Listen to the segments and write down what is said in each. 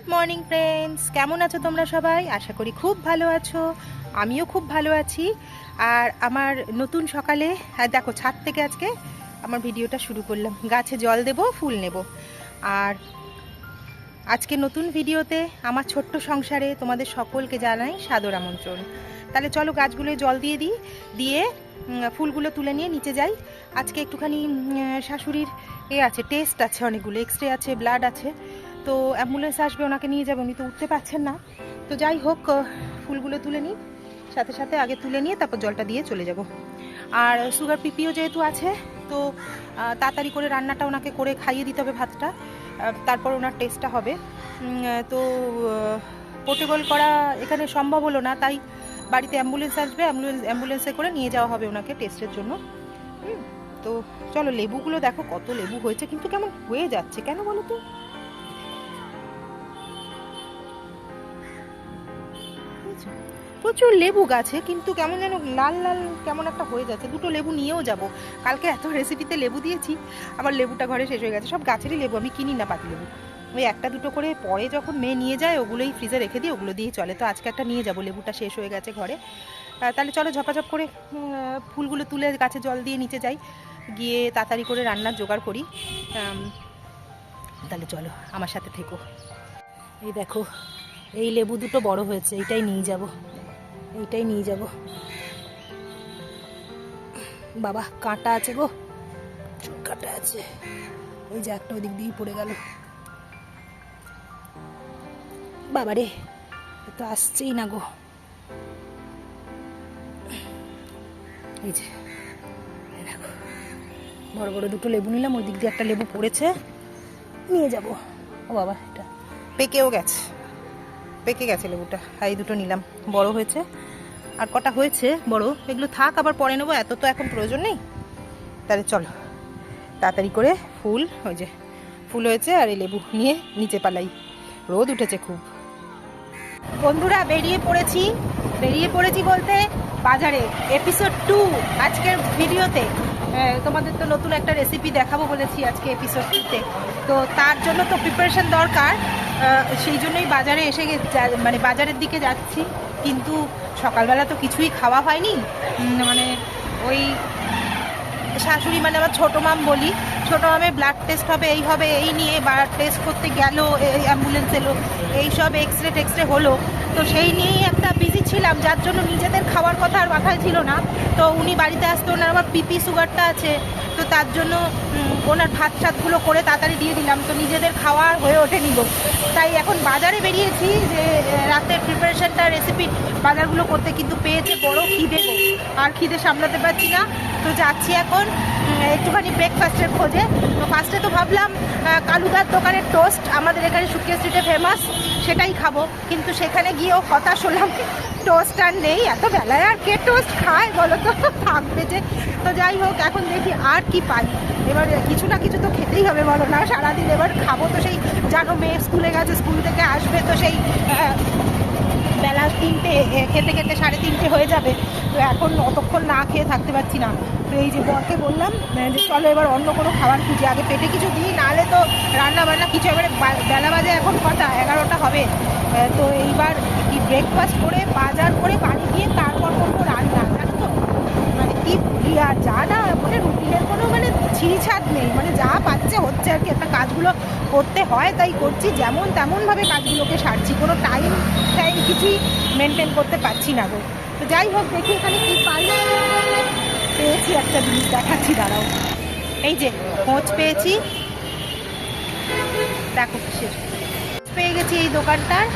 Good morning friends কেমন আছো তোমরা সবাই? আশা করি খুব ভালো আছো। আমিও খুব ভালো আছি। আর আমার নতুন সকালে আর দেখো, ছাদ থেকে আজকে আমার ভিডিওটা শুরু করলাম। গাছে জল দেব, ফুল নেব। আর আজকে নতুন ভিডিওতে আমার ছোট্ট সংসারে তোমাদের সকলকে জানাই সাদর আমন্ত্রণ। তাহলে চলো গাছগুলোয় জল দিয়ে দিই, দিয়ে ফুলগুলো তুলে নিয়ে নিচে যাই। আজকে একটুখানি শাশুড়ির এ আছে, টেস্ট আছে অনেকগুলো এক্স আছে, ব্লাড আছে। তো অ্যাম্বুলেন্স আসবে, ওনাকে নিয়ে যাবে। উনি তো উঠতে পারছেন না। তো যাই হোক ফুলগুলো তুলে নিই। সাথে সাথে আগে তুলে নিয়ে তারপর জলটা দিয়ে চলে যাব। আর সুগার পিপিও যেহেতু আছে, তো তাড়াতাড়ি করে রান্নাটা ওনাকে করে খাইয়ে দিতে হবে ভাতটা। তারপর ওনার টেস্টটা হবে। তো পোর্টেবল করা এখানে সম্ভব হলো না, তাই বাড়িতে অ্যাম্বুলেন্স আসবে, অ্যাম্বুলেন্স, অ্যাম্বুলেন্সে করে নিয়ে যাওয়া হবে ওনাকে টেস্টের জন্য। তো চলো লেবুগুলো দেখো, কত লেবু হয়েছে, কিন্তু কেমন হয়ে যাচ্ছে, কেন বলো তো? প্রচুর লেবু গাছে, কিন্তু কেমন যেন লাল লাল কেমন একটা হয়ে যাচ্ছে। দুটো লেবু নিয়েও যাব। কালকে এত রেসিপিতে লেবু দিয়েছি আমার লেবুটা ঘরে শেষ হয়ে গেছে। সব গাছেরই লেবু, আমি কিনি না পাতি লেবু। ওই একটা দুটো করে পরে যখন মেয়ে নিয়ে যায়, ওগুলোই ফ্রিজে রেখে দিই, ওগুলো দিয়েই চলে। তো আজকে একটা নিয়ে যাব, লেবুটা শেষ হয়ে গেছে ঘরে। তাহলে চলো ঝপাঝপ করে ফুলগুলো তুলে গাছে জল দিয়ে নিচে যাই। গিয়ে তাড়াতাড়ি করে রান্নার জোগাড় করি। তাহলে চলো, আমার সাথে থেকো। এই দেখো, এই লেবু দুটো বড় হয়েছে এটাই নিয়ে যাব। এইটাই নিয়ে যাব। বাবা, কাঁটা আছে গো। কাঁটা আছে। ওই যে একটা ওদিক দিয়েই পড়ে গেল। বাবারে এ তো আসছেই না গো। এই যে বড় বড় দুটো লেবু নিলাম, ওই দিক দিয়ে একটা লেবু পড়েছে। নিয়ে যাব। ও বাবা, এটা পেকেও গেছে। পেকে গেছে লেবুটা। এই দুটো নিলাম। বড় হয়েছে। আর কটা হয়েছে? বড়। এগুলো থাক, আবার পরে নেব। এত তো এখন প্রয়োজন নেই। তাহলে চলো। তাড়াতাড়ি করে ফুল, ওই যে ফুল হয়েছে আর এই লেবু নিয়ে নিচে পালাই। রোদ উঠেছে খুব। বন্ধুরা, বেরিয়ে পড়েছি। বেরিয়ে পড়েছি বলতে বাজারে। এপিসোড টু আজকের ভিডিওতে। তোমাদের তো নতুন একটা রেসিপি দেখাবো বলেছি আজকে এপিসোডটিতে তো তার জন্য তো প্রিপারেশন দরকার। সেই জন্যই বাজারে এসে মানে বাজারের দিকে যাচ্ছি। কিন্তু সকালবেলা তো কিছুই খাওয়া হয়নি। মানে ওই শাশুড়ি মানে আমার ছোটো মাম বলি, ছোটো মামের ব্লাড টেস্ট হবে, এই হবে, এই নিয়ে ব্লাড টেস্ট করতে গেল, এই অ্যাম্বুলেন্স এলো, এই সব এক্স রে টেক্স রে হলো। তো সেই নিয়েই একটা বিজি ছিলাম, যার জন্য নিজেদের খাওয়ার কথা আর মাথায় ছিল না। তো উনি বাড়িতে আসতে ওনার আবার পিপি সুগারটা আছে, তো তার জন্য ওনার ভাত সাতগুলো করে তাড়াতাড়ি দিয়ে দিলাম, তো নিজেদের খাওয়া হয়ে ওঠেনি গো। তাই এখন বাজারে বেরিয়েছি যে রাতের প্রিপারেশনটা রেসিপি বাজারগুলো করতে কিন্তু পেয়েছে বড় খিদে আর খিদে সামলাতে পারছি না, তো যাচ্ছি এখন একটুখানি ব্রেকফাস্টের খোঁজে। তো ফার্স্টে তো ভাবলাম কালুদার দোকানের টোস্ট আমাদের এখানে সুকিয়া স্ট্রিটে ফেমাস সেটাই খাব। কিন্তু সেখানে গিয়েও হতাশ হলাম টোস্ট আর নেই, এত বেলায় আর কে টোস্ট খায় বলো তো? থাকবে যে। তো যাই হোক, এখন দেখি আর কি পাই। এবার কিছু না কিছু তো খেতেই হবে বলো না? সারাদিন এবার খাব তো সেই, জানো মেয়ে স্কুলে গেছে, স্কুল থেকে আসবে তো সেই বেলা তিনটে খেতে খেতে সাড়ে তিনটে হয়ে যাবে। তো এখন অতক্ষণ না খেয়ে থাকতে পারছি না। তো এই যে বরকে বললাম যে চলো এবার অন্য কোনো খাবার খুঁজি। আগে পেটে কিছু দিই, নাহলে তো রান্না বান্না কিছু এবারে বেলা বাজে এখন কটা? এগারোটা হবে। তো এইবার কি ব্রেকফাস্ট করে বাজার করে বাড়ি গিয়ে তারপর করব কি আর যা না মানে রুটিনের কোনো মানে ছিঁড়িছাড় নেই। মানে যা পাচ্ছে হচ্ছে আর কি। একটা কাজগুলো করতে হয়, তাই করছি। যেমন তেমনভাবে কাজগুলোকে সারছি। কোনো টাইম টাইম কিছুই মেনটেন করতে পারছি না গো। তো যাই হোক, দেখি এখানে কী পাই। পেয়েছি একটা জিনিস দেখাচ্ছি, দাঁড়াও। এই যে, খোঁজ পেয়েছি। দেখো কিসের। পেয়ে গেছি এই দোকানটার।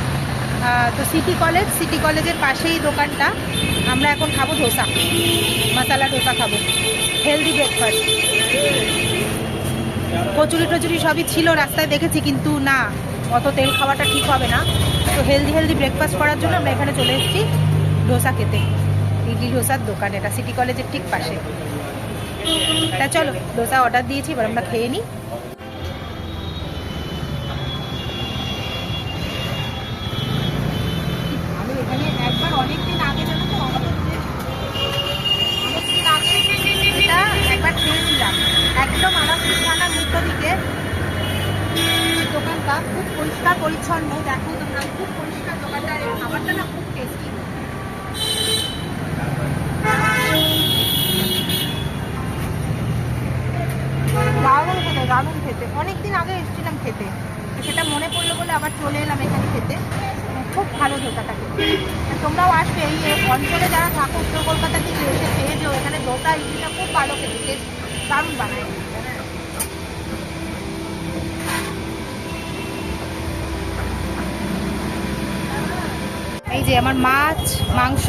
তো সিটি কলেজ সিটি কলেজের পাশেই দোকানটা। আমরা এখন খাব ধোসা। মশালা ধোসা খাব। হেলদি ব্রেকফাস্ট কচুরি টচুরি সবই ছিল, রাস্তায় দেখেছি, কিন্তু না, অত তেল খাওয়াটা ঠিক হবে না। তো হেলদি হেলদি ব্রেকফাস্ট করার জন্য আমরা এখানে চলে এসেছি ধোসা খেতে। ইডলি ধোসার দোকান, এটা সিটি কলেজের ঠিক পাশে। তা চলো, ধোসা অর্ডার দিয়েছি, এবার আমরা খেয়ে নিই আমি এখানে একবার অনেকদিন আগে জানো তো আমাদের যে অনেকদিন আগে এটা একবার খেয়েছিলাম একদম আনারপুর থানার মধ্য দিকে দোকানটা খুব পরিষ্কার পরিচ্ছন্ন, দেখো তোমরা খুব পরিষ্কার দোকানটা এই খাবারটা না খুব টেস্টি দারুণ খেতে দারুণ খেতে। অনেকদিন আগে এসেছিলাম খেতে। সেটা মনে পড়ল বলে আবার চলে এলাম এখানে খেতে। খুব ভালো ধোসাটা খেতে। তোমরাও আসবে, এই অঞ্চলে যারা থাকো উত্তর কলকাতা থেকে এসে খেয়েছো, এখানে ধোসা ইডলিটা খুব ভালো খেতে দারুণ বানায়। এই যে আমার মাছ, মাংস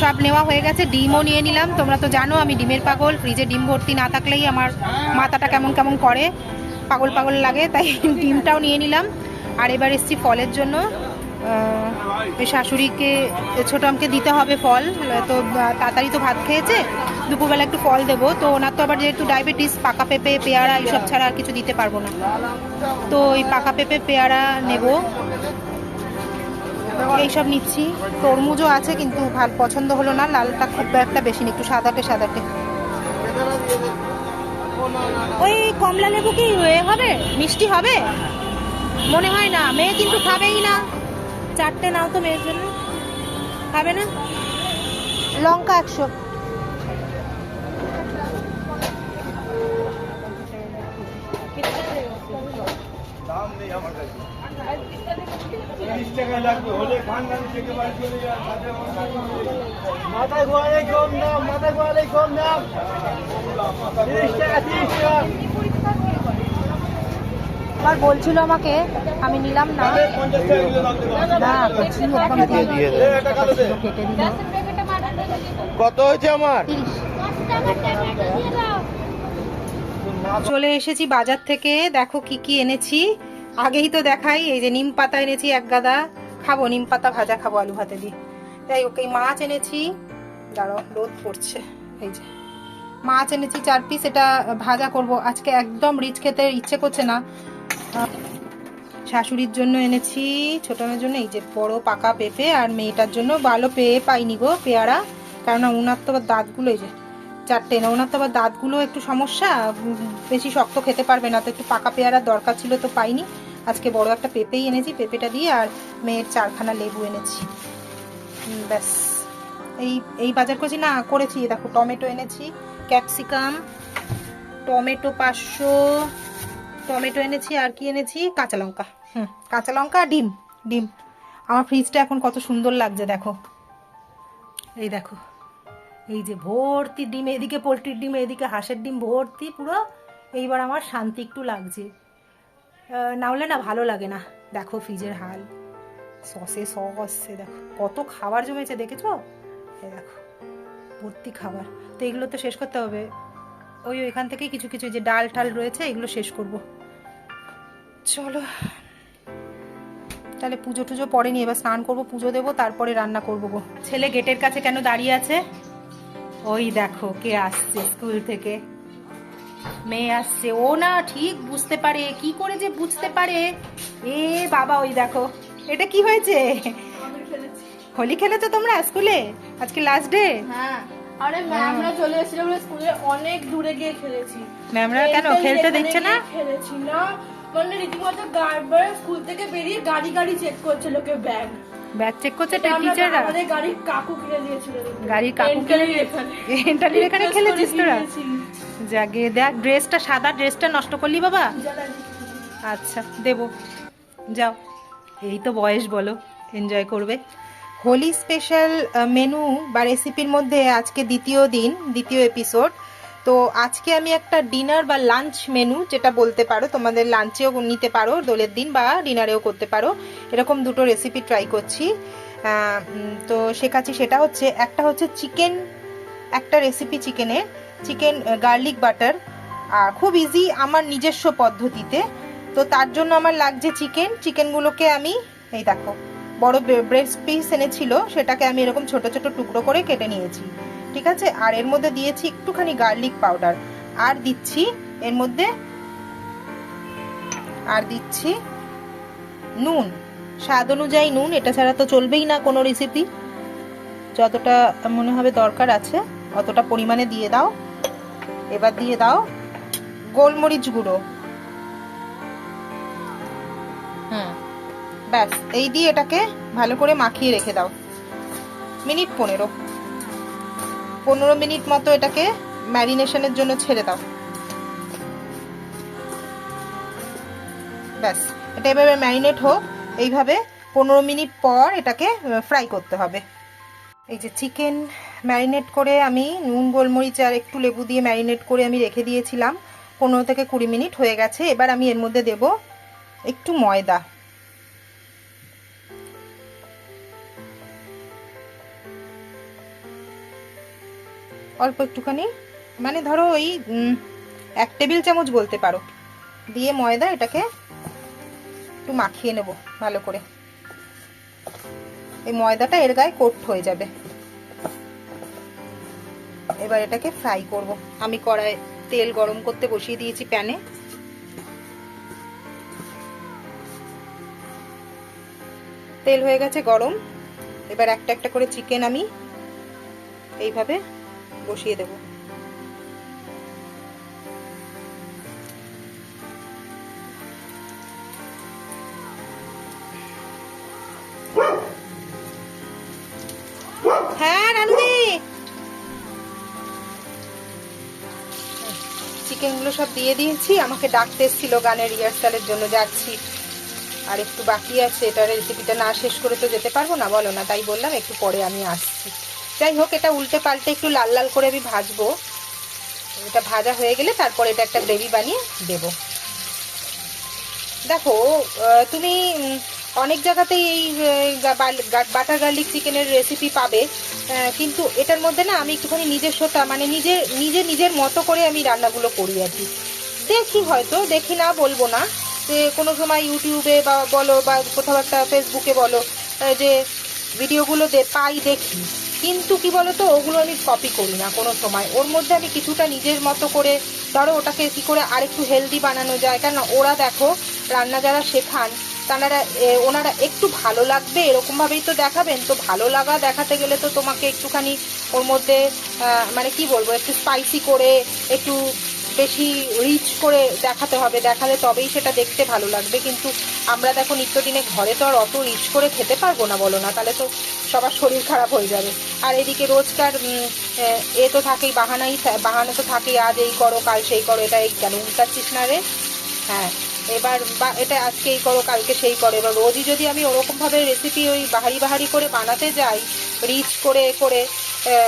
সব নেওয়া হয়ে গেছে, ডিমও নিয়ে নিলাম। তোমরা তো জানো আমি ডিমের পাগল, ফ্রিজে ডিম ভর্তি না থাকলেই আমার মাথাটা কেমন কেমন করে, পাগল পাগল লাগে, তাই ডিমটাও নিয়ে নিলাম। আর এবার এসছি ফলের জন্য। শাশুড়িকে, ছোটো আমকে দিতে হবে ফল, তো তাড়াতাড়ি তো ভাত খেয়েছে, দুপুরবেলা একটু ফল দেবো। তো ওনার তো আবার যেহেতু ডায়াবেটিস, পাকা পেঁপে, পেয়ারা, এইসব ছাড়া আর কিছু দিতে পারব না। তো এই পাকা পেঁপে, পেয়ারা নেব। এইসব নিচ্ছি। তরমুজও আছে, কিন্তু ভালো পছন্দ হলো না। লালটা খুব একটা বেশি না একটু সাদাটে সাদাটে। ওই কমলা লেবু কি হবে? মিষ্টি হবে? মনে হয় না। মেয়ে কিন্তু খাবেই না। চারটে নাও তো মেয়ের জন্য। খাবে না? লঙ্কা একশো। তিরিশ লাগবে হলে খান খান থেকে বাড়ি চলে যান মাথায় গোয়ালে কম দাম মাথায় গোয়ালে কম দাম। তিরিশ টাকা তিরিশ টাকা। আবার বলছিল আমাকে আমি নিলাম না। কত হয়েছে আমার? চলে এসেছি বাজার থেকে। দেখো কি কি এনেছি। আগেই তো দেখাই, এই যে নিম পাতা এনেছি এক গাদা, খাব, নিম পাতা ভাজা খাব আলু ভাতে দিয়ে। যাই ওকে মাছ এনেছি, দাঁড়াও, রোদ পড়ছে, এই যে। মাছ এনেছি চার পিস, এটা ভাজা করব। আজকে একদম রিচ খেতে ইচ্ছে করছে না। শাশুড়ির জন্য এনেছি ছোট মেয়ের জন্য, এই যে বড় পাকা পেঁপে, আর মেয়েটার জন্য ভালো পেয়ে পাইনি গো, পেয়ারা। কারণ ওনার তো আবার দাঁতগুলো, এই যে, চারটে, না ওনার তো আবার দাঁতগুলো একটু সমস্যা বেশি শক্ত খেতে পারবে না, তো একটু পাকা পেয়ারার দরকার ছিল তো পাইনি। আজকে বড় একটা পেঁপেই এনেছি, পেঁপেটা দিয়ে আর মেয়ের চারখানা লেবু এনেছি। ব্যাস। এই এই বাজার করেছি না, করেছি দেখো, টমেটো এনেছি, ক্যাপসিকাম, টমেটো পাঁচশো, টমেটো এনেছি, আর কি এনেছি? কাঁচা লঙ্কা। হুম, কাঁচা লঙ্কা, ডিম ডিম। আমার ফ্রিজটা এখন কত সুন্দর লাগছে, দেখো। এই দেখো, এই যে ভর্তি ডিম, এদিকে পোলট্রির ডিম, এদিকে হাঁসের ডিম, ভর্তি পুরো। এইবার আমার শান্তি একটু লাগছে। না হলে না ভালো লাগে না। দেখো ফ্রিজের হাল। সসে সস দেখো। কত খাবার জমেছে, দেখেছ? দেখো, ভর্তি খাবার। তো এগুলো তো শেষ করতে হবে। ওই এখান থেকে কিছু কিছু যে ডাল টাল রয়েছে, এগুলো শেষ করব। চলো। তাহলে পুজো টুজো পরে নিয়ে এবার স্নান করব, পুজো দেবো, তারপরে রান্না করব গো। ছেলে গেটের কাছে কেন দাঁড়িয়ে আছে? ওই দেখো, কে আসছে স্কুল থেকে। মেয়ে আসছে। ও না ঠিক বুঝতে পারে কি করে যে বুঝতে পারে? এ বাবা ওই দেখো। এটা কি হয়েছে? হোলি খেলেছো তোমরা স্কুলে? আজকে লাস্ট ডে হ্যাঁ। আরে ম্যামরা চলে এসেছিল স্কুলে অনেক দূরে গিয়ে খেলেছি। ম্যামরা কেন খেলতে দিচ্ছে না? খেলেছি না মানে রীতিমতো গাড়বার স্কুল থেকে বেরিয়ে গাড়ি গাড়ি চেক করছে লোকে ব্যাগ ব্যাগ চেক করছে টিচাররা আমাদের গাড়ির কাকু কিনে দিয়েছিল। গাড়ির কাকু কিনে এখানে। খেলেছিস তোরা? যাকে দেখ ড্রেসটা সাদা ড্রেসটা নষ্ট করলি বাবা? আচ্ছা দেবো। যাও। এই তো বয়স, বলো। এনজয় করবে। হোলি স্পেশাল মেনু বা রেসিপির মধ্যে আজকে দ্বিতীয় দিন, দ্বিতীয় এপিসোড তো আজকে আমি একটা ডিনার বা লাঞ্চ মেনু যেটা বলতে পারো, তোমাদের লাঞ্চেও নিতে পারো, দোলের দিন বা ডিনারেও করতে পারো। এরকম দুটো রেসিপি ট্রাই করছি। তো শেখাচ্ছি সেটা হচ্ছে, একটা হচ্ছে চিকেন একটা রেসিপি চিকেনের চিকেন গার্লিক বাটার আর খুব ইজি আমার নিজস্ব পদ্ধতিতে। তো তার জন্য আমার লাগছে চিকেন। চিকেনগুলোকে আমি, এই দেখো, বড় ব্রেড পিস এনেছিল, সেটাকে আমি এরকম ছোট ছোট টুকরো করে কেটে নিয়েছি। ঠিক আছে? আর এর মধ্যে দিয়েছি একটুখানি গার্লিক পাউডার আর দিচ্ছি, এর মধ্যে, আর দিচ্ছি নুন। স্বাদ অনুযায়ী নুন, এটা ছাড়া তো চলবেই না কোনো রেসিপি যতটা মনে হবে দরকার আছে, অতটা পরিমাণে দিয়ে দাও। এবার দিয়ে দাও গোলমরিচ গুঁড়ো। হুম, ব্যাস, এই দিয়ে এটাকে ভালো করে মাখিয়ে রেখে দাও। মিনিট পনেরো। পনেরো মিনিট মতো এটাকে ম্যারিনেশনের জন্য ছেড়ে দাও। ব্যাস, এটা এভাবে ম্যারিনেট হোক, এইভাবে পনেরো মিনিট পর এটাকে ফ্রাই করতে হবে। এই যে চিকেন ম্যারিনেট করে আমি নুন, গোলমরিচ আর একটু লেবু দিয়ে ম্যারিনেট করে আমি রেখে দিয়েছিলাম। পনেরো থেকে কুড়ি মিনিট হয়ে গেছে। এবার আমি এর মধ্যে দেব একটু ময়দা। অল্প একটুখানি মানে ধরো ওই এক টেবিল চামচ বলতে পারো। দিয়ে ময়দা এটাকে একটু মাখিয়ে নেব ভালো করে। এই ময়দাটা এর গায়ে কোট হয়ে যাবে। এবার এটাকে ফ্রাই করব। আমি কড়াই তেল গরম করতে বসিয়ে দিয়েছি প্যানে। তেল হয়ে গেছে গরম। এবার একটা একটা করে চিকেন আমি এইভাবে বসিয়ে দেব। চিকেনগুলো সব দিয়ে দিয়েছি। আমাকে ডাকতে এসেছিল গানের রিহার্সালের জন্য, যাচ্ছি। আর একটু বাকি আছে এটার রেসিপিটা না শেষ করে তো যেতে পারব না, বলো না, তাই বললাম একটু পরে আমি আসছি। যাই হোক, এটা উল্টে পাল্টে একটু লাল লাল করে আমি ভাজবো। এটা ভাজা হয়ে গেলে তারপর এটা একটা গ্রেভি বানিয়ে দেব। দেখো তুমি অনেক জায়গাতেই এই বাটার গার্লিক চিকেনের রেসিপি পাবে। কিন্তু এটার মধ্যে না আমি একটুখানি নিজস্বতা মানে নিজে নিজে নিজের মতো করে আমি রান্নাগুলো করি আর কি। দেখি হয়তো, দেখি না বলব না। যে কোনো সময় ইউটিউবে বা বলো বা কোথাও একটা ফেসবুকে বলো যে ভিডিওগুলো পাই দেখি। কিন্তু কি বলো তো ওগুলো আমি কপি করি না কোনো সময়। ওর মধ্যে আমি কিছুটা নিজের মতো করে, ধরো ওটাকে কি করে আরেকটু হেলদি বানানো যায়। কেন ওরা দেখো, রান্না যারা শেখান তারা ওনারা একটু ভালো লাগবে? এরকমভাবেই তো দেখাবেন। তো ভালো লাগা দেখাতে গেলে তো তোমাকে একটুখানি ওর মধ্যে মানে কি বলব, একটু স্পাইসি করে, একটু বেশি রিচ করে দেখাতে হবে। দেখালে তবেই সেটা দেখতে ভালো লাগবে। কিন্তু আমরা দেখো, নিত্যদিনে ঘরে তো আর অত রিচ করে খেতে পারব না, বলো না। তাহলে তো সবার শরীর খারাপ হয়ে যাবে। আর এদিকে রোজকার এ তো থাকেই, বাহানাই বাহানা তো থাকেই, আজ এই করো, কাল সেই করো, এটা এই কেন? উল্টাচ্ছিস না রে? হ্যাঁ। এবার বা, এটা আজকেই করো, কালকে সেই করো। এবার রোজই যদি আমি ওরকমভাবে রেসিপি ওই বাহারি বাহারি করে বানাতে যাই রিচ করে করে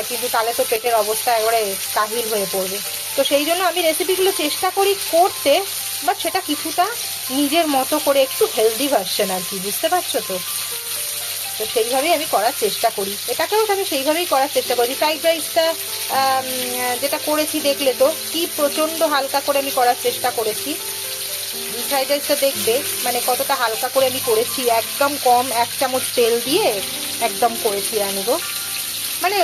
কিন্তু তাহলে তো পেটের অবস্থা একবারে কাহিল হয়ে পড়বে। তো সেই জন্য আমি রেসিপিগুলো চেষ্টা করি করতে বাট সেটা কিছুটা নিজের মতো করে একটু হেলদি ভার্সন আর কি, বুঝতে পারছ তো? তো সেইভাবেই আমি করার চেষ্টা করি। এটাকেও আমি সেইভাবেই করার চেষ্টা করি। ফ্রাইড রাইসটা যেটা করেছি, দেখলে তো কি প্রচণ্ড হালকা করে আমি করার চেষ্টা করেছি। ফ্রাইড রাইসটা দেখবে মানে কতটা হালকা করে আমি করেছি, একদম কম এক চামচ তেল দিয়ে একদম করেছি আমি গো মানে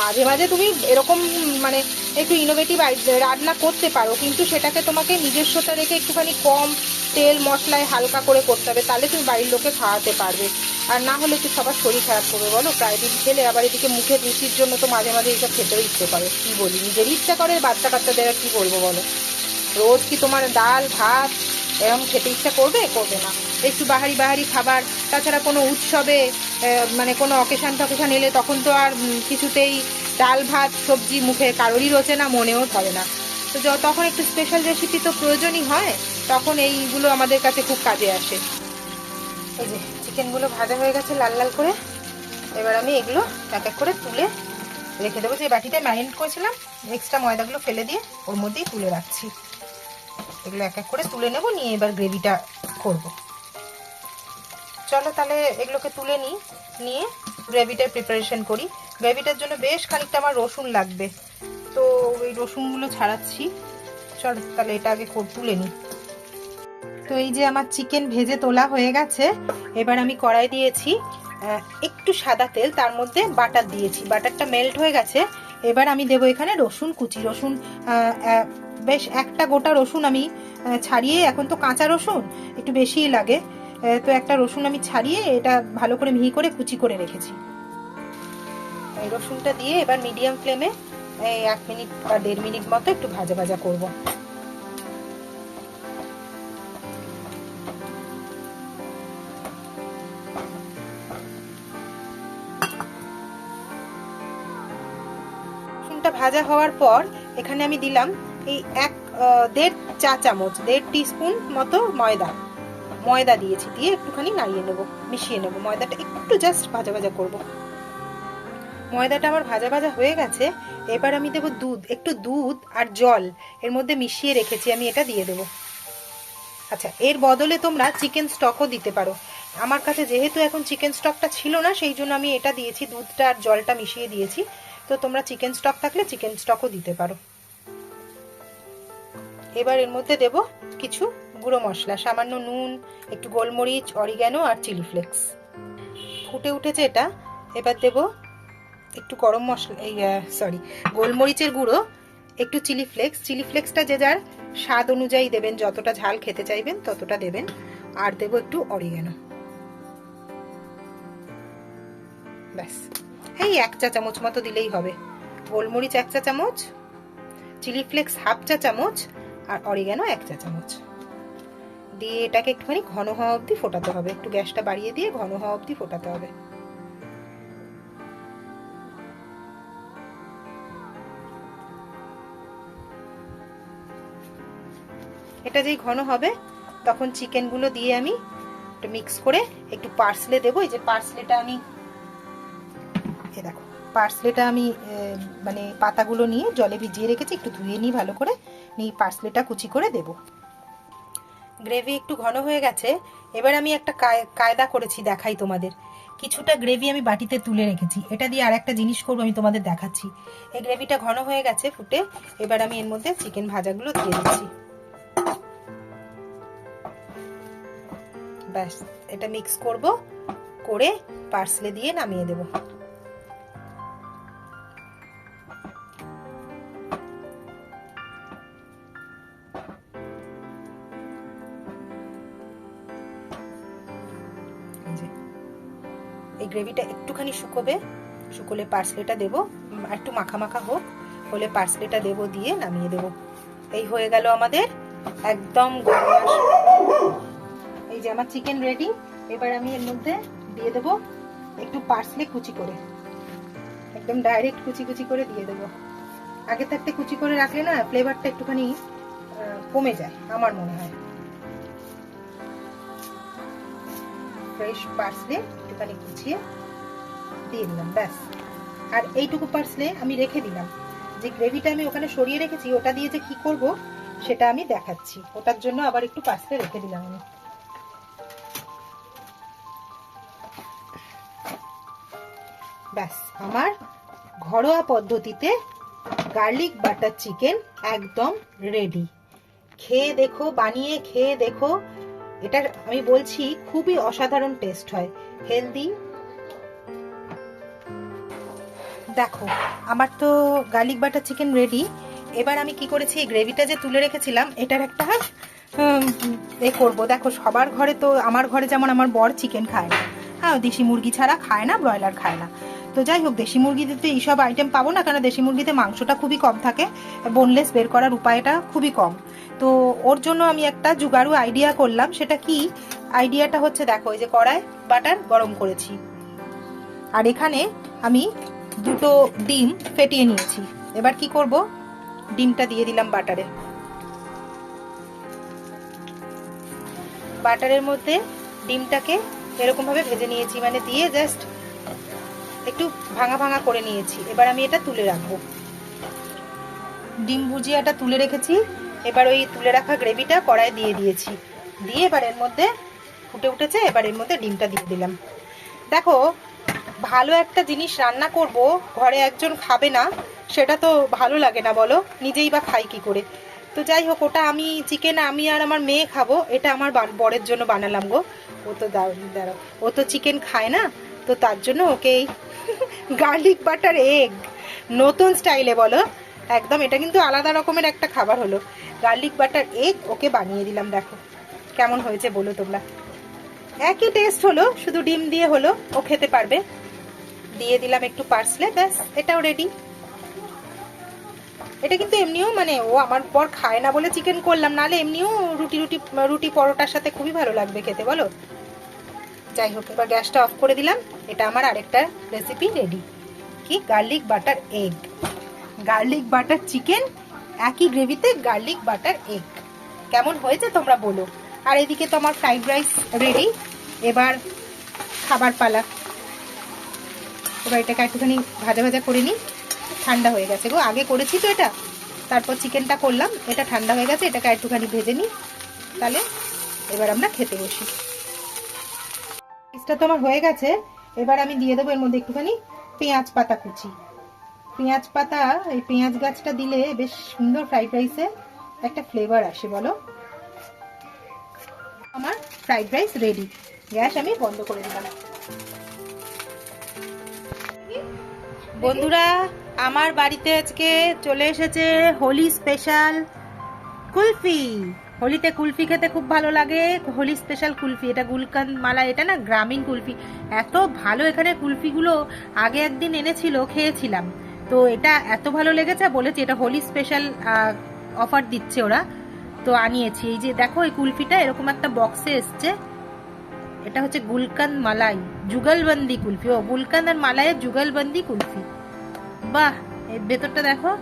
মাঝে মাঝে তুমি এরকম মানে একটু ইনোভেটিভ রান্না করতে পারো, কিন্তু সেটাকে তোমাকে নিজস্বতা রেখে একটুখানি কম তেল মশলায় হালকা করে করতে হবে, তাহলে তুমি বাড়ির লোকে খাওয়াতে পারবে। আর না হলে তো সবার শরীর খারাপ করবে, বলো? প্রায় দিন খেলে আবার এদিকে মুখের রুচির জন্য তো মাঝে মাঝে এইসব খেতেও ইচ্ছে করে। কি বলি? নিজের ইচ্ছা করে বাচ্চা কাচ্চাদের আর কি বলব, বলো? রোজ কি তোমার ডাল, ভাত এরকম খেতে ইচ্ছা করবে? করবে না। একটু বাহারি বাহারি খাবার। তাছাড়া কোনো উৎসবে মানে কোনো অকেশান টকেশান এলে তখন তো আর কিছুতেই ডাল, ভাত, সবজি মুখে কারোরই রোচে না, মনেও ধরে না। তো তখন একটু স্পেশাল রেসিপি তো প্রয়োজনই হয়, তখন এইগুলো আমাদের কাছে খুব কাজে আসে। এই যে চিকেনগুলো ভাজা হয়ে গেছে লাল লাল করে। এবার আমি এগুলো এক এক করে তুলে রেখে দেবো। যে বাটিতে ম্যারিনেট করেছিলাম এক্সট্রা ময়দাগুলো ফেলে দিয়ে ওর মধ্যেই তুলে রাখছি। এগুলো এক এক করে তুলে নেব, নিয়ে এবার গ্রেভিটা করব। চলো তাহলে এগুলোকে তুলে নিই, নিয়ে গ্রেভিটার প্রিপারেশন করি। গ্রেভিটার জন্য বেশ খানিকটা আমার রসুন লাগবে। তো ওই রসুনগুলো ছাড়াচ্ছি। চলো তাহলে এটা আগে তুলে নিই। তো এই যে আমার চিকেন ভেজে তোলা হয়ে গেছে, এবার আমি কড়াই দিয়েছি একটু সাদা তেল, তার মধ্যে বাটার দিয়েছি। বাটারটা মেল্ট হয়ে গেছে। এবার আমি দেবো এখানে রসুন কুচি। রসুন বেশ একটা গোটা রসুন আমি ছাড়িয়ে, এখন তো কাঁচা রসুন, একটু বেশিই লাগে। তো একটা রসুন আমি ছাড়িয়ে, এটা ভালো করে মিহি করে কুচি করে রেখেছি। এই রসুনটা দিয়ে এবার মিডিয়াম ফ্লেমে এক মিনিট বা দেড় মিনিট মতো একটু ভাজা ভাজা করব। ভাজা হওয়ার পর, এখানে আমি দিলাম এই এক দেড় চা চামচ, দেড় টিস্পুন মতো ময়দা। ময়দা দিয়েছি, দিয়ে একটুখানি নাড়িয়ে নেব, মিশিয়ে নেব। ময়দাটা একটু জাস্ট ভাজা ভাজা করব। ময়দাটা আমার ভাজা ভাজা হয়ে গেছে। এবার আমি দেবো দুধ, একটু দুধ আর জল। এর মধ্যে মিশিয়ে রেখেছি, আমি এটা দিয়ে দেবো। আচ্ছা এর বদলে তোমরা চিকেন স্টকও দিতে পারো। আমার কাছে যেহেতু এখন চিকেন স্টকটা ছিল না, সেই জন্য আমি এটা দিয়েছি, দুধটা আর জলটা মিশিয়ে দিয়েছি। তো তোমরা চিকেন স্টক থাকলে চিকেন স্টকও দিতে পারো। এবার এর মধ্যে দেব কিছু গুঁড়ো মশলা, সামান্য নুন, একটু গোলমরিচ, অরিগ্যানো আর চিলি ফ্লেক্স। ফুটে উঠেছে এটা। এবার দেব একটু গরম মশলা, এই সরি গোলমরিচের গুঁড়ো, একটু চিলি ফ্লেক্স। চিলি ফ্লেক্সটা যে যার স্বাদ অনুযায়ী দেবেন, যতটা ঝাল খেতে চাইবেন, ততটা দেবেন। আর দেব একটু অরিগ্যানো। ব্যাস। এই এক চা চামচ মতো দিলেই হবে। গোলমরিচ এক চা চামচ, চিলি ফ্লেক্স হাফ চা চামচ আর অরিগ্যানো এক চা চামচ দিয়ে এটাকে একটুখানি ঘন হওয়া অবধি ফোটাতে হবে। একটু গ্যাসটা বাড়িয়ে দিয়ে ঘন হওয়া অবধি ফোটাতে হবে। এটা যেই ঘন হবে, তখন চিকেনগুলো দিয়ে আমি একটু মিক্স করে একটু পার্সলে দেবো। এই যে পার্সলেটা আমি, এ দেখো, পার্সলেটা আমি মানে পাতাগুলো নিয়ে জলে ভিজিয়ে রেখেছি, একটু ধুয়ে নিই ভালো করে। নিয়ে পার্সলেটা কুচি করে দেবো। গ্রেভি একটু ঘন হয়ে গেছে, এবার আমি একটা কায়- কায়দা করেছি, দেখাই তোমাদের। কিছুটা গ্রেভি আমি বাটিতে তুলে রেখেছি। এটা দিয়ে আর একটা জিনিস করব, আমি তোমাদের দেখাচ্ছি। এই গ্রেভিটা ঘন হয়ে গেছে ফুটে, এবার আমি এর মধ্যে চিকেন ভাজাগুলো দিয়ে দিচ্ছি। ব্যাস, এটা মিক্স করব, করে পার্সলে দিয়ে নামিয়ে দেব। এই গ্রেভিটা একটুখানি শুকোবে, শুকোলে পার্সলেটা দেবো একটু মাখা মাখা হোক, হলে পার্সলেটা দেবো দিয়ে নামিয়ে দেবো। এই হয়ে গেল আমাদের একদম এই যে আমার চিকেন রেডি এবার আমি এর মধ্যে দিয়ে দেবো একটু পার্সলে কুচি করে। একদম ডাইরেক্ট কুচি কুচি করে দিয়ে দেবো। আগে থাকতে কুচি করে রাখলে না ফ্লেভারটা একটুখানি কমে যায়, আমার মনে হয়। ফ্রেশ পার্সলে একটুখানি কুচিয়ে দিয়ে দিলাম, ব্যাস। আর এইটুকু পার্সলে আমি রেখে দিলাম। যে গ্রেভিটা আমি ওখানে সরিয়ে রেখেছি, ওটা দিয়ে যে কি করব, সেটা আমি দেখাচ্ছি। ওটার জন্য আবার একটু পার্সলে রেখে দিলাম আমি। ব্যাস, আমার ঘরোয়া পদ্ধতিতে গার্লিক বাটার চিকেন একদম রেডি খেয়ে দেখো, বানিয়ে খেয়ে দেখো এটা আমি বলছি খুবই অসাধারণ টেস্ট হয়। হেলদি। দেখো, আমার তো গার্লিক বাটার চিকেন রেডি এবার আমি কি করেছি, এই গ্রেভিটা যে তুলে রেখেছিলাম, এটার একটা এ করব। দেখো, সবার ঘরে তো, আমার ঘরে যেমন আমার বর চিকেন খায় না। হ্যাঁ দেশি মুরগি ছাড়া খায় না ব্রয়লার খায় না। তো যাই হোক, দেশি মুরগিতে তো এইসব আইটেম পাবো না কারণ দেশি মুরগিতে মাংসটা খুবই কম থাকে। বোনলেস বের করার উপায়টা খুবই কম। তো ওর জন্য আমি একটা জুগাড়ু আইডিয়া করলাম, সেটা কি? আইডিয়াটা হচ্ছে দেখো, এই যে কড়াই বাটার গরম করেছি। আর এখানে আমি দুটো ডিম ফেটিয়ে নিয়েছি। এবার কি করব? ডিমটা দিয়ে দিলাম বাটারে বাটারের মধ্যে ডিমটাকে এরকম ভাবে ভেজে নিয়েছি মানে দিয়ে জাস্ট একটু ভাঙা ভাঙা করে নিয়েছি। এবার আমি এটা তুলে রাখব। ডিম ভুজিয়াটা তুলে রেখেছি। এবার ওই তুলে রাখা গ্রেভিটা কড়াই দিয়ে দিয়েছি। দিয়ে এবার এর মধ্যে ফুটে উঠেছে, এবার এর মধ্যে ডিমটা দিয়ে দিলাম। দেখো, ভালো একটা জিনিস রান্না করব, ঘরে একজন খাবে না, সেটা তো ভালো লাগে না বলো, নিজেই বা খাই কি করে? তো যাই হোক, ওটা আমি চিকেন, আমি আর আমার মেয়ে খাব, এটা আমার বরের জন্য বানালাম গো। ও তো দাঁড়াও ও তো চিকেন খায় না তো তার জন্য ওকে এই গার্লিক বাটার এগ নতুন স্টাইলে বলো। একদম, এটা কিন্তু আলাদা রকমের একটা খাবার হলো। গার্লিক বাটার এগ ওকে বানিয়ে দিলাম, দেখো। কেমন হয়েছে বলো তোমরা। একই টেস্ট হলো, শুধু ডিম দিয়ে হলো, ও খেতে পারবে। দিয়ে দিলাম একটু পার্সলে ব্যাস, এটাও রেডি এটা কিন্তু এমনিও মানে ও আমার পর খায় না বলে চিকেন করলাম নালে এমনিও রুটি রুটি রুটি পরোটার সাথে খুবই ভালো লাগবে খেতে, বলো। যাই হোক, এবার গ্যাসটা অফ করে দিলাম। এটা আমার আরেকটা রেসিপি রেডি কি? Garlic butter egg garlic butter chicken একই গ্রেভিতে গার্লিক বাটার এগ কেমন হয়েছে তোমরা বলো। আর এদিকে তো আমার ফ্রাইড রাইস রেডি এবার খাবার পালা। এবার এটাকে একটুখানি ভাজা ভাজা করে নিই। ঠান্ডা হয়ে গেছে গো। আগে করেছি তো এটা। তারপর চিকেনটা করলাম। এটা ঠান্ডা হয়ে গেছে, এটাকে একটুখানি ভেজে নিই। তাহলে এবার আমরা খেতে বসি। রাইসটা তো আমার হয়ে গেছে, এবার আমি দিয়ে দেবো এর মধ্যে একটুখানি পেঁয়াজ পাতা কুচি। পেঁয়াজ পাতা, এই পেঁয়াজ গাছটা দিলে বেশ সুন্দর ফ্রাইড রাইসে একটা ফ্লেভার আসে, বলো? আমার ফ্রাইড রাইস রেডি গ্যাস আমি বন্ধ করে দিলাম। বন্ধুরা, আমার বাড়িতে আজকে চলে এসেছে হোলি স্পেশাল কুলফি। হোলিতে কুলফি খেতে খুব ভালো লাগে। হোলি স্পেশাল কুলফি, এটা গুলকান মালা, এটা না গ্রামীণ কুলফি। এত ভালো এখানে কুলফিগুলো আগে একদিন এনেছিল, খেয়েছিলাম। তো এটা এত ভালো লেগেছে, বলেছে এটা হোলি স্পেশাল অফার দিচ্ছে ওরা। তো আনিয়েছি। এই যে দেখো, এই কুলফিটা এরকম একটা বক্সে এসছে। এটা হচ্ছে গুলকান মালাই, যুগলবন্দি কুলফি। ও, গুলকান আর মালাইয়ের যুগলবন্দি কুলফি। বাহ! এর ভেতরটা দেখো।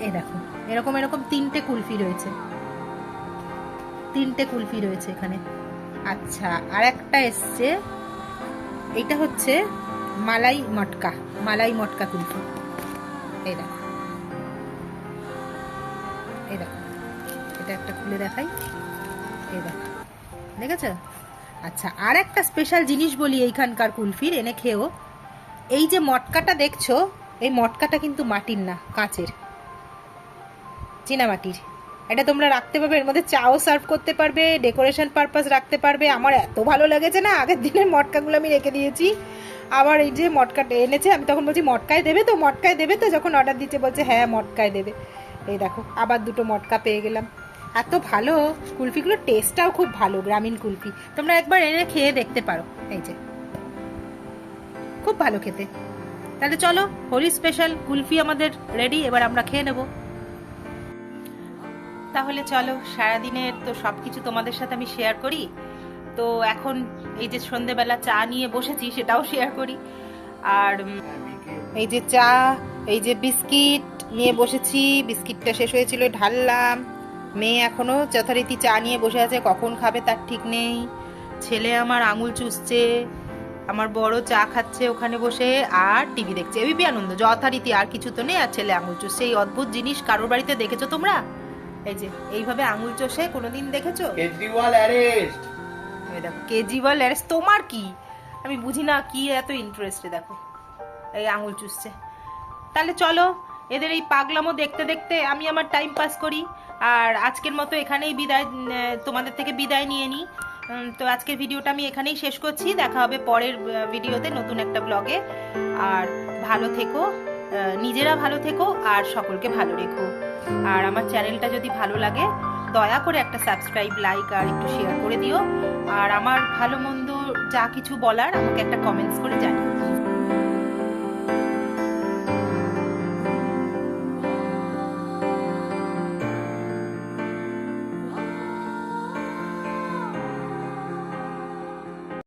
এই দেখো এরকম এরকম তিনটে কুলফি রয়েছে। তিনটে কুলফি রয়েছে এখানে। আচ্ছা আর একটা এসছে। এটা হচ্ছে মালাই মটকা মালাই মটকা কুলফি। এই দেখো। এই দেখো। এটা একটা খুলে দেখাই। এই দেখো। দেখেছ? আচ্ছা আর একটা স্পেশাল জিনিস বলি এইখানকার কুলফির, এনে খেয়েও। এই যে মটকাটা দেখছ, এই মটকাটা কিন্তু মাটির না, কাঁচের। চীনামাটির। এটা তোমরা রাখতে পারবে, এর মধ্যে চাও সার্ভ করতে পারবে, ডেকোরেশন পারপাস রাখতে পারবে। আমার এত ভালো লেগেছে না, আগের দিনের মটকাগুলো আমি রেখে দিয়েছি। আবার এই যে মটকাটা এনেছে, আমি তখন বলছি, মটকায় দেবে তো, মটকায় দেবে তো? যখন অর্ডার দিচ্ছে, বলছে হ্যাঁ মটকায় দেবে। এই দেখো, আবার দুটো মটকা পেয়ে গেলাম। এত ভালো কুলফিগুলোর টেস্টটাও খুব ভালো, গ্রামীণ কুলফি। তোমরা একবার এনে খেয়ে দেখতে পারো, এই যে। খুব ভালো খেতে। তাহলে চলো হোলি স্পেশাল কুলফি আমাদের রেডি এবার আমরা খেয়ে নেব। তাহলে চলো, সারাদিনের তো সব কিছু তোমাদের সাথে আমি শেয়ার করি। তো এখন এই যে সন্ধেবেলা চা নিয়ে বসেছি, সেটাও শেয়ার করি। আর এই যে চা, এই যে বিস্কিট নিয়ে বসেছি, বিস্কিটটা শেষ হয়েছিল, ঢাললাম। মেয়ে এখনও যথারীতি চা নিয়ে বসে আছে, কখন খাবে তার ঠিক নেই। ছেলে আমার আঙুল চুষছে, আমার বড় চা খাচ্ছে ওখানে বসে, আর টিভি দেখছে। এবিপি আনন্দ, যথারীতি আর কিছু তো নেই, আর ছেলে আঙুল চুষছে। এই অদ্ভুত জিনিস কারোর বাড়িতে দেখেছ তোমরা? এই যে এইভাবে আঙুল চষে কোনোদিন দেখেছ? কেজরিওয়াল অ্যারেস্ট। এই দেখো কেজিওয়াল অ্যারেস তোমার কি? আমি বুঝি না কি এত ইন্টারেস্টে দেখো। এই আঙুল চুষছে। তাহলে চলো এদের এই পাগলামো দেখতে দেখতে আমি আমার টাইম পাস করি আর আজকের মতো এখানেই বিদায় তোমাদের থেকে বিদায় নিয়ে নিই। তো আজকের ভিডিওটা আমি এখানেই শেষ করছি। দেখা হবে পরের ভিডিওতে নতুন একটা ব্লগে আর ভালো থেকো। নিজেরা ভালো থেকো আর সকলকে ভালো রেখো। আর আমার চ্যানেলটা যদি ভালো লাগে, দয়া করে একটা সাবস্ক্রাইব, লাইক আর একটু শেয়ার করে দিও। আর আমার ভালো মন্দ যা কিছু বলার, আমাকে একটা কমেন্টস করে জানিও।